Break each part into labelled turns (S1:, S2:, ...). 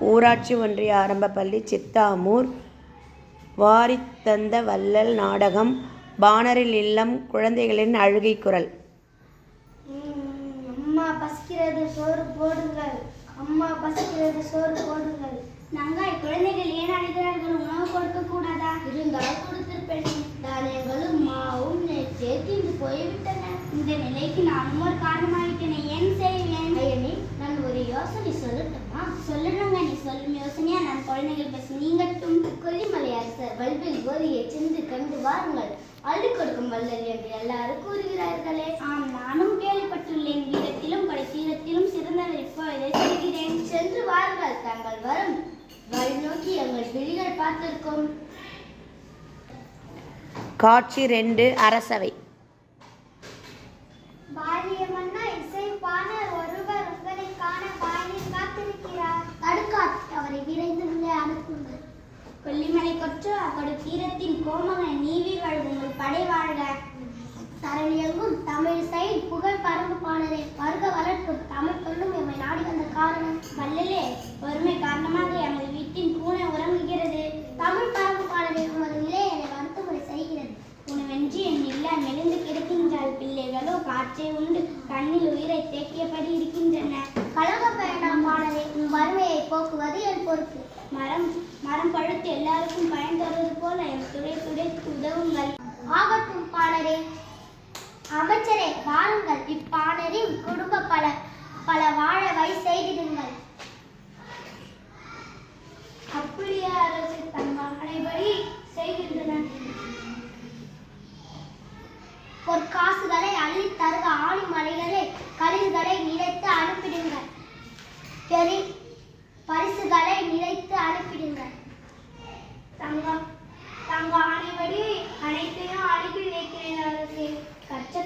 S1: ஊராட்சி ஒன்றிய ஆரம்பப்பள்ளி சித்தாமூர் வாரித்தந்த வள்ளல் நாடகம் பானரில் இல்லம் குழந்தைகளின் அழுகை குரல்.
S2: அம்மா பசிக்கிறது சோறு போடுங்கள். அம்மா பசிக்கிறது சோறு போடுங்கள்.
S3: நாங்கள் குழந்தைகள் ஏன் அழுகிறார்கள்? உணவு கொடுக்க கூடாதா?
S2: இருந்தால் கொடுத்திருப்பேன் தானியங்களும் மாவும் நேற்றே தீர்ந்து போய்விட்டன.
S3: இந்த நிலைக்கு நானும் ஒரு காரணமாயிட்டேனே. ஏன் செய்வேன்?
S2: ஐயனி நான் ஒரு யோசனை சொல்லட்டுமா?
S3: சொல்லணும் சொல்லும் யோசனையா நான் குழந்தைகள் பேச நீங்கட்டும்
S2: கொல்லிமலை அரசர் வல்வில் ஓதியை சென்று கண்டு வாருங்கள் அள்ளி கொடுக்கும் வல்லல் என்று எல்லாரும் கூறுகிறார்களே.
S3: ஆம் நானும் கேள்விப்பட்டுள்ளேன். வீரத்திலும் படை தீரத்திலும் சிறந்தவர் இப்பொழுதே சொல்கிறேன்.
S2: சென்று வாருங்கள் தாங்கள் வரும். வழி நோக்கி எங்கள் விழிகள் பார்த்திருக்கும்.
S1: காட்சி ரெண்டு அரசவை.
S3: கொல்லிமலை கொற்று கொடு தீரத்தின் கோமகன நீவி வாழ் உங்கள் படை வாழ்க.
S2: சரணியங்கும் தமிழ் சைல் புகழ் பரம்பு பாணரே வருக வரட்டும் தமிழ் சொல்லும் எம்மை நாடி வந்த காரணம்.
S3: வல்லலே வறுமை காரணமாக எமது வீட்டின் பூனை உறங்குகிறது.
S2: தமிழ் பரம்பு பாணரே உமது நிலை என்னை வருத்தமுறை செய்கிறது.
S3: உணவென்றி என் இல்ல மெலிந்து கிடக்கின்றால் பிள்ளைகளோ காற்றை உண்டு கண்ணில் உயிரை தேக்கியபடி இருக்கின்றன.
S2: கலகம் வேண்டாம் பாணரே உன் வறுமை போக்குவது என் பொறுப்பு.
S3: மரம் மரம் பழுத்து எல்லாருக்கும் பயன் தருவது போல என் துடை துடைத்து உதவுங்கள்.
S2: ஆகட்டும் பாணரே. அமைச்சரே வாருங்கள் இப்பாணரின் குடும்ப பல பல வாழ வை செய்திடுங்கள்.
S3: அப்படியே அரசு தன் மகனைபடி செய்கின்றனர்
S2: பொற்காசுகளை அள்ளி தருக ஆணி மலைகளை கழிவுகளை நினைத்து அனுப்பிடுங்கள்.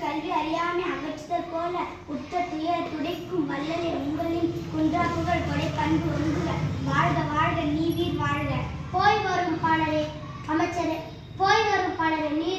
S3: கல்வி அறியாமை அகற்றுதல் போல உற்ற துயர துடைக்கும் வல்லலே உங்களின் குன்றா புகழ் கொடை பண்பு ஒன்றுக. வாழ்க வாழ்க நீவீர் வாழ்க.
S2: போய் வரும் பாடலே அமைச்சரே போய் வரும் பாடலே நீர்